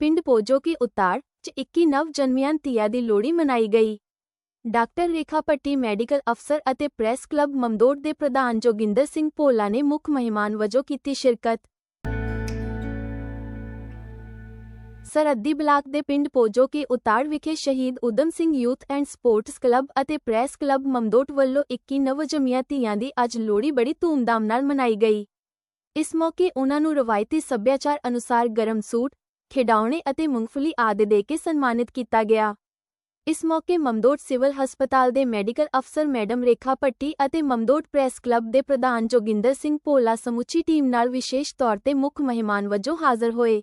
ਪਿੰਡ ਪੋਜੋਕੀ ਉਤਾੜ 'ਚ 21 ਨਵ ਜਨਮੀਆਂ ਧੀਆਂ ਦੀ ਲੋਹੜੀ ਮਨਾਈ ਗਈ। ਡਾਕਟਰ ਰੇਖਾ ਪੱਟੀ ਮੈਡੀਕਲ ਅਫਸਰ ਅਤੇ ਪ੍ਰੈਸ ਕਲੱਬ ਮਮਦੋਟ ਦੇ ਪ੍ਰਧਾਨ ਜੋਗਿੰਦਰ ਸਿੰਘ ਭੋਲਾ ਨੇ ਮੁੱਖ ਮਹਿਮਾਨ ਵਜੋਂ ਕੀਤੀ ਸ਼ਿਰਕਤ। ਸਰਹੱਦੀ ਬਲਾਕ ਦੇ ਪਿੰਡ ਪੋਜੋਕੀ ਉਤਾੜ ਵਿਖੇ ਸ਼ਹੀਦ Udham Singh youth and sports club ਅਤੇ ਪ੍ਰੈਸ ਕਲੱਬ ਮਮਦੋਟ ਵੱਲੋਂ 21 ਨਵਜੰਮੀਆਂ ਧੀਆਂ ਦੀ ਅੱਜ ਲੋਹੜੀ ਬੜੀ ਧੂਮਧਾਮ ਨਾਲ ਮਨਾਈ ਗਈ। ਇਸ ਮੌਕੇ ਉਨ੍ਹਾਂ ਨੂੰ ਰਵਾਇਤੀ ਸੱਭਿਆਚਾਰ ਅਨੁਸਾਰ ਗਰਮ ਸੂਟ ਖਿਡੌਣੇ ਅਤੇ ਮੂੰਗਫਲੀ ਆਦਿ ਦੇ ਕੇ ਸਨਮਾਨਿਤ ਕੀਤਾ ਗਿਆ। ਇਸ ਮੌਕੇ ਮਮਦੋਟ ਸਿਵਲ ਹਸਪਤਾਲ ਦੇ ਮੈਡੀਕਲ ਅਫਸਰ ਮੈਡਮ ਰੇਖਾ ਭੱਟੀ ਅਤੇ ਮਮਦੋਟ ਪ੍ਰੈਸ ਕਲੱਬ ਦੇ ਪ੍ਰਧਾਨ ਜੋਗਿੰਦਰ ਸਿੰਘ ਭੋਲਾ ਸਮੁੱਚੀ ਟੀਮ ਨਾਲ ਵਿਸ਼ੇਸ਼ ਤੌਰ ਤੇ ਮੁੱਖ ਮਹਿਮਾਨ ਵਜੋਂ ਹਾਜ਼ਰ ਹੋਏ।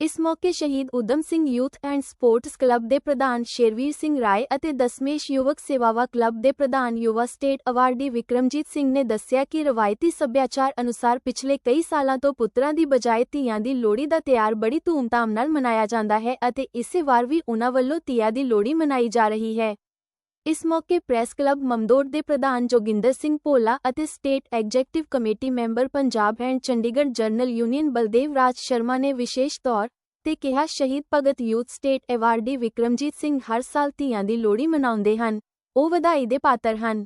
ਇਸ ਮੌਕੇ ਸ਼ਹੀਦ Udham Singh youth and sports club ਦੇ ਪ੍ਰਧਾਨ ਸ਼ੇਰਵੀਰ ਸਿੰਘ ਰਾਏ ਅਤੇ ਦਸਮੇਸ਼ ਯੁਵਕ ਸੇਵਾਵਾ ਕਲੱਬ ਦੇ ਪ੍ਰਧਾਨ ਯੁਵਾ ਸਟੇਟ ਅਵਾਰਡੀ ਵਿਕਰਮਜੀਤ ਸਿੰਘ ਨੇ ਦੱਸਿਆ ਕਿ ਰਵਾਇਤੀ ਸੱਭਿਆਚਾਰ ਅਨੁਸਾਰ ਪਿਛਲੇ ਕਈ ਸਾਲਾਂ ਤੋਂ ਪੁੱਤਰਾਂ ਦੀ ਬਜਾਏ ਧੀਆਂ ਦੀ ਲੋਹੜੀ ਦਾ ਤਿਉਹਾਰ ਬੜੀ ਧੂਮਧਾਮ ਨਾਲ ਮਨਾਇਆ ਜਾਂਦਾ ਹੈ ਅਤੇ ਇਸੇ ਵਾਰ ਵੀ ਉਹਨਾਂ ਵੱਲੋਂ ਧੀਆਂ ਦੀ ਲੋਹੜੀ ਮਨਾਈ ਜਾ ਰਹੀ ਹੈ। ਇਸ ਮੌਕੇ ਪ੍ਰੈਸ ਕਲੱਬ ਮਮਦੋੜ ਦੇ ਪ੍ਰਧਾਨ ਜੋਗਿੰਦਰ ਸਿੰਘ ਭੋਲਾ ਅਤੇ state executive committee member Punjab and Chandigarh journal union Baldev Raj Sharma ਨੇ ਵਿਸ਼ੇਸ਼ ਤੌਰ ਤੇ ਕਿਹਾ, ਸ਼ਹੀਦ Bhagat youth state awardee Vikramjit Singh ਹਰ ਸਾਲ ਧੀਆਂ ਦੀ ਲੋਹੜੀ ਮਨਾਉਂਦੇ ਹਨ, ਉਹ ਵਧਾਈ ਦੇ ਪਾਤਰ ਹਨ।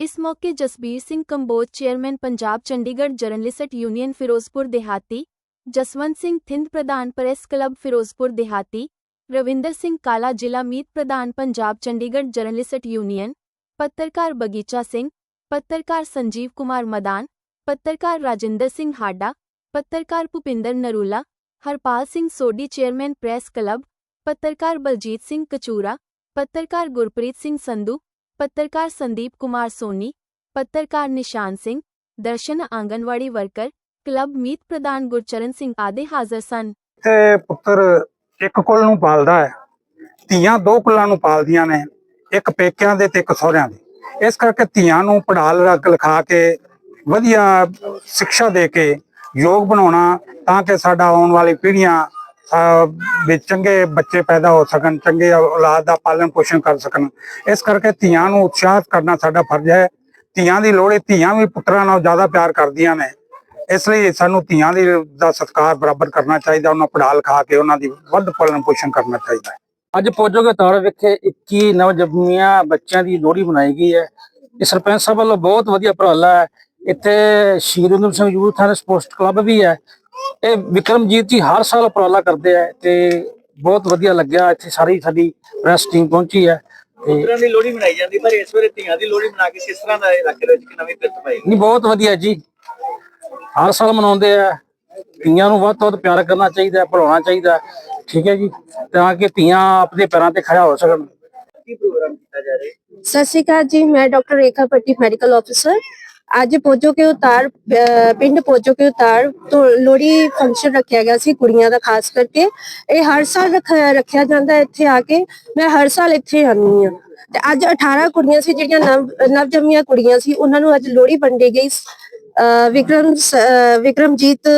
ਇਸ ਮੌਕੇ Jasbir Singh Kamboj, chairman Punjab Chandigarh journalist union Ferozepur ਦਿਹਾਤੀ, ਜਸਵੰਤ ਸਿੰਘ ਥਿੰਦ ਪ੍ਰਧਾਨ ਪ੍ਰੈਸ ਕਲੱਬ ਫਿਰੋਜ਼ਪੁਰ ਦਿਹਾਤੀ ਰਵਿੰਦਰ ਸਿੰਘ ਕਾਲਾ ਜ਼ਿਲ੍ਹਾ ਮੀਤ ਪ੍ਰਧਾਨ ਪੰਜਾਬ ਚੰਡੀਗੜ੍ਹ ਜਰਨਲਿਸਟ ਯੂਨੀਅਨ ਪੱਤਰਕਾਰ ਬਗੀਚਾ ਸਿੰਘ ਪੱਤਰਕਾਰ ਸੰਜੀਵ ਕੁਮਾਰ ਮਦਾਨ ਪੱਤਰਕਾਰ ਰਾਜਿੰਦਰ ਸਿੰਘ ਹਾਡਾ ਪੱਤਰਕਾਰ Bhupinder Narula Harpal Singh Sodhi chairman press club ਪੱਤਰਕਾਰ ਬਲਜੀਤ ਸਿੰਘ ਕਚੂਰਾ ਪੱਤਰਕਾਰ ਗੁਰਪ੍ਰੀਤ ਸਿੰਘ ਸੰਧੂ ਪੱਤਰਕਾਰ ਸੰਦੀਪ ਕੁਮਾਰ ਸੋਨੀ ਪੱਤਰਕਾਰ ਨਿਸ਼ਾਨ ਸਿੰਘ ਦਰਸ਼ਨ ਆਂਗਨਵਾੜੀ ਵਰਕਰ ਕਲੱਬ ਮੀਤ ਪ੍ਰਧਾਨ ਗੁਰਚਰਨ ਸਿੰਘ ਆਦਿ ਹਾਜ਼ਰ ਸਨ ਤੇ ਪੁੱਤਰ ਇੱਕ ਕੁੱਲ ਨੂੰ ਪਾਲਦਾ ਹੈ। ਧੀਆਂ ਦੋ ਕੁਲਾਂ ਨੂੰ ਪਾਲਦੀਆਂ ਨੇ, ਇੱਕ ਪੇਕਿਆਂ ਦੇ ਤੇ ਇੱਕ ਸਹੁਰਿਆਂ ਦੇ। ਇਸ ਕਰਕੇ ਧੀਆਂ ਨੂੰ ਪੜ੍ਹਾ ਲਿਖ ਲਿਖਾ ਕੇ, ਵਧੀਆ ਸਿੱਖਿਆ ਦੇ ਕੇ, ਯੋਗ ਬਣਾਉਣਾ ਤਾਂ ਕਿ ਸਾਡਾ ਆਉਣ ਵਾਲੀ ਪੀੜ੍ਹੀਆਂ ਵਿੱਚ ਚੰਗੇ ਬੱਚੇ ਪੈਦਾ ਹੋ ਸਕਣ, ਚੰਗੇ ਔਲਾਦ ਦਾ ਪਾਲਣ ਪੋਸ਼ਣ ਕਰ ਸਕਣ। ਇਸ ਕਰਕੇ ਧੀਆਂ ਨੂੰ ਉਤਸ਼ਾਹਿਤ ਕਰਨਾ ਸਾਡਾ ਫਰਜ਼ ਹੈ। ਧੀਆਂ ਦੀ ਲੋੜ ਹੈ ਧੀਆਂ ਵੀ ਪੁੱਤਰਾਂ ਨਾਲ ਜ਼ਿਆਦਾ ਪਿਆਰ ਕਰਦੀਆਂ ਨੇ। ਇਸ ਲਈ ਸਾਨੂੰ ਧੀਆਂ ਦੀ ਦਾ ਸਤਿਕਾਰ ਬਰਾਬਰ ਕਰਨਾ ਚਾਹੀਦਾ ਉਹਨਾਂ ਪੜ੍ਹਾ ਲਿਖਾ ਕੇ ਉਹਨਾਂ ਦੀ ਵੱਧ ਪਾਲਣ ਪੋਸ਼ਣ ਕਰਨਾ ਚਾਹੀਦਾ ਹੈ। ਅੱਜ ਪੋਜੋਗੇ ਤੌਰ ਵਿਖੇ 21 ਨਵਜੰਮੀਆਂ ਬੱਚਿਆਂ ਦੀ ਲੋਹੜੀ ਮਨਾਈ ਗਈ ਹੈ। ਇਹ ਸਰਪੰਚ ਸਾਹਿਬ ਵੱਲੋਂ ਬਹੁਤ ਵਧੀਆ ਉਪਰਾਲਾ ਹੈ। ਇੱਥੇ ਸ਼ਹੀਦ Singh youth and sports club ਵੀ ਹੈ। ਇਹ ਵਿਕਰਮਜੀਤ ਜੀ ਹਰ ਸਾਲ ਉਪਰਾਲਾ ਕਰਦੇ ਆ ਤੇ ਬਹੁਤ ਵਧੀਆ ਲੱਗਿਆ। ਇੱਥੇ ਸਾਰੀ ਸਾਡੀ ਪ੍ਰੈਸ ਟੀਮ ਪਹੁੰਚੀ ਹੈ ਤੇ ਪੁੱਤਰਾਂ ਦੀ ਲੋਹੜੀ ਮਨਾਈ ਜਾਂਦੀ ਪਰ ਇਸ ਵੇਲੇ ਧੀਆਂ ਦੀ ਲੋਹੜੀ ਮਨਾ ਕੇ ਕਿਸ ਤਰ੍ਹਾਂ ਦਾ ਇਲਾਕੇ ਵਿੱਚ ਨਵੀਂ ਪਿਰਤ ਪਾਈ? ਨਹੀਂ ਬਹੁਤ ਵਧੀਆ ਜੀ। ਹਰ ਸਾਲ ਮਨਾਉਂਦੇ ਆ। ਧੀਆਂ ਨੂੰ ਵੱਧ ਤੋਂ ਵੱਧ ਪਿਆਰ ਕਰਨਾ ਚਾਹੀਦਾ ਹੈ ਚਾਹੀਦਾ। ਠੀਕ ਹੈ ਜੀ? ਤਾਂ ਕਿ ਧੀਆਂ ਆਪਣੇ ਪੈਰਾਂ ਤੇ ਖੜਾ ਹੋ ਸਕਣ। ਸਤਿ ਸ਼੍ਰੀ ਅਕਾਲ ਜੀ, ਮੈਂ doctor Rekha Patti, medical officer. ਅੱਜ ਪੋਜੋ ਕੇ ਉਤਾਰ ਪਿੰਡ ਪੋਜੋ ਕੇ ਉਤਾਰ ਤੋਂ ਲੋਹੜੀ ਫੰਕਸ਼ਨ ਰੱਖਿਆ ਗਿਆ ਸੀ ਕੁੜੀਆਂ ਦਾ, ਖਾਸ ਕਰਕੇ। ਇਹ ਹਰ ਸਾਲ ਰੱਖਿਆ ਜਾਂਦਾ ਹੈ ਇੱਥੇ ਆ ਕੇ। ਮੈਂ ਹਰ ਸਾਲ ਇੱਥੇ ਆਉਂਦੀ ਹਾਂ। ਤੇ ਅੱਜ 18 ਕੁੜੀਆਂ ਸੀ, ਜਿਹੜੀਆਂ ਨਵ ਜੰਮੀਆਂ ਕੁੜੀਆਂ ਸੀ, ਉਹਨਾਂ ਨੂੰ ਅੱਜ ਲੋਹੜੀ ਵੰਡੀ ਗਈ। ਵਿਕਰਮ ਵਿਕਰਮਜੀਤ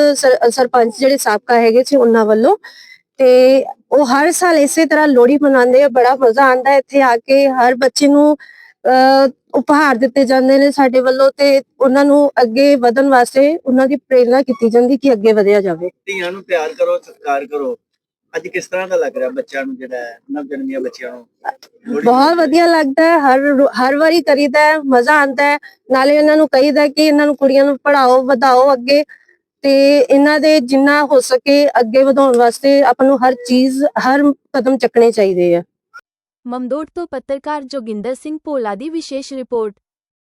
ਸਰਪੰਚ ਜਿਹੜੇ ਸਾਬਕਾ ਹੈਗੇ ਸੀ ਉਹਨਾਂ ਵੱਲੋਂ। ਤੇ ਉਹ ਹਰ ਸਾਲ ਇਸੇ ਤਰ੍ਹਾਂ ਲੋਹੜੀ ਮਨਾਉਂਦੇ ਆ, ਬੜਾ ਮਜ਼ਾ ਆਉਂਦਾ ਇੱਥੇ ਆ ਕੇ। ਹਰ ਬੱਚੇ ਨੂੰ ਉਪਹਾਰ ਦਿੱਤੇ ਜਾਂਦੇ ਨੇ ਸਾਡੇ ਵੱਲੋਂ ਤੇ ਉਹਨਾਂ ਨੂੰ ਅੱਗੇ ਵਧਣ ਵਾਸਤੇ ਉਹਨਾਂ ਦੀ ਪ੍ਰੇਰਣਾ ਕੀਤੀ ਜਾਂਦੀ ਕਿ ਅੱਗੇ ਵਧਿਆ ਜਾਵੇ। ਧੀਆਂ ਨੂੰ ਪਿਆਰ ਕਰੋ, ਸਤਿਕਾਰ ਕਰੋ। ਅੱਜ ਕਿਸ ਤਰ੍ਹਾਂ ਦਾ ਲੱਗ ਰਿਹਾ ਬੱਚਿਆਂ ਨੂੰ ਜਿਹੜਾ ਹੈ, ਨਵ ਜਨਮੀਆਂ ਬੱਚਿਆਂ ਨੂੰ? ਬਹੁਤ ਵਧੀਆ ਲੱਗਦਾ ਹੈ ਹਰ ਹਰ ਵਾਰੀ ਕਰੀਦਾ ਹੈ ਮਜ਼ਾ ਆਉਂਦਾ ਹੈ। ਨਾਲੇ ਇਹਨਾਂ ਨੂੰ ਕਹੀਦਾ ਕਿ ਇਹਨਾਂ ਨੂੰ ਕੁੜੀਆਂ ਨੂੰ ਪੜਾਓ ਵਧਾਓ ਅੱਗੇ ਤੇ ਇਹਨਾਂ ਦੇ ਜਿੰਨਾ ਹੋ ਸਕੇ ਅੱਗੇ ਵਧਾਉਣ ਵਾਸਤੇ ਆਪਾਂ ਨੂੰ ਹਰ ਚੀਜ਼ ਹਰ ਕਦਮ ਚੱਕਣੇ ਚਾਹੀਦੇ ਆ। ਮਮਦੋਟ ਤੋਂ ਪੱਤਰਕਾਰ ਜੋਗਿੰਦਰ ਸਿੰਘ ਭੋਲਾ ਦੀ ਵਿਸ਼ੇਸ਼ ਰਿਪੋਰਟ।